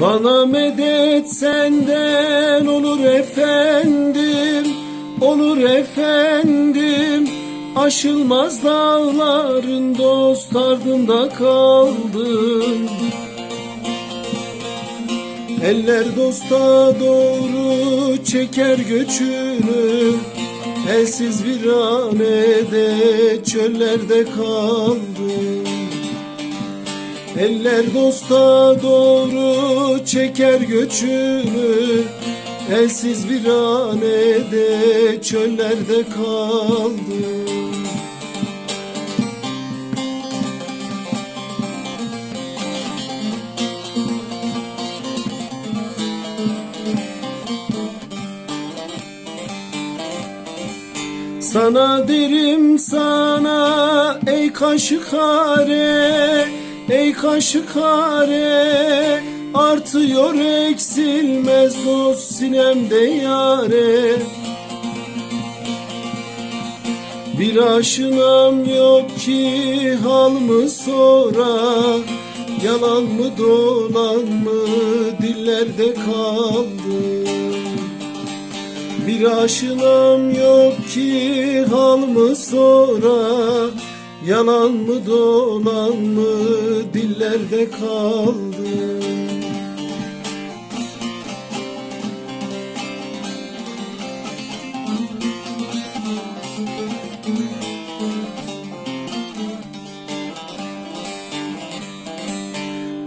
Bana medet senden olur efendim, olur efendim. Aşılmaz dağların dost ardında kaldım. Eller dosta doğru çeker göçünü Elsiz viranede çöllerde kaldım Eller dosta doğru çeker göçünü Elsiz viranede çöllerde kaldım Sana derim sana ey kaşıkare Ey kaşıkare Artıyor eksilmez dost sinemde yare. Bir aşınam yok ki hal mı sonra? Yalan mı dolan mı dillerde kaldı? Bir aşınam yok ki hal mı sonra Yalan mı dolan mı dillerde kaldı.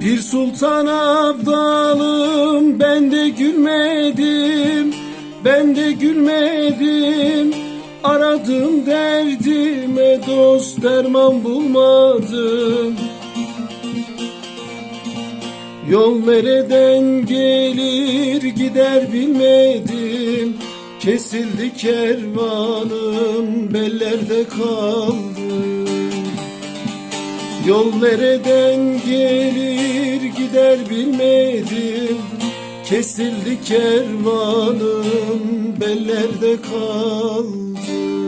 Bir sultan abdalım ben de gülmedim ben de gülmedim Aradım derdime dost derman bulmadım. Yol nereden gelir gider bilmedim. Kesildi kervanım bellerde kaldı Yol nereden gelir gider bilmedim Kesildi kervanım bellerde kaldı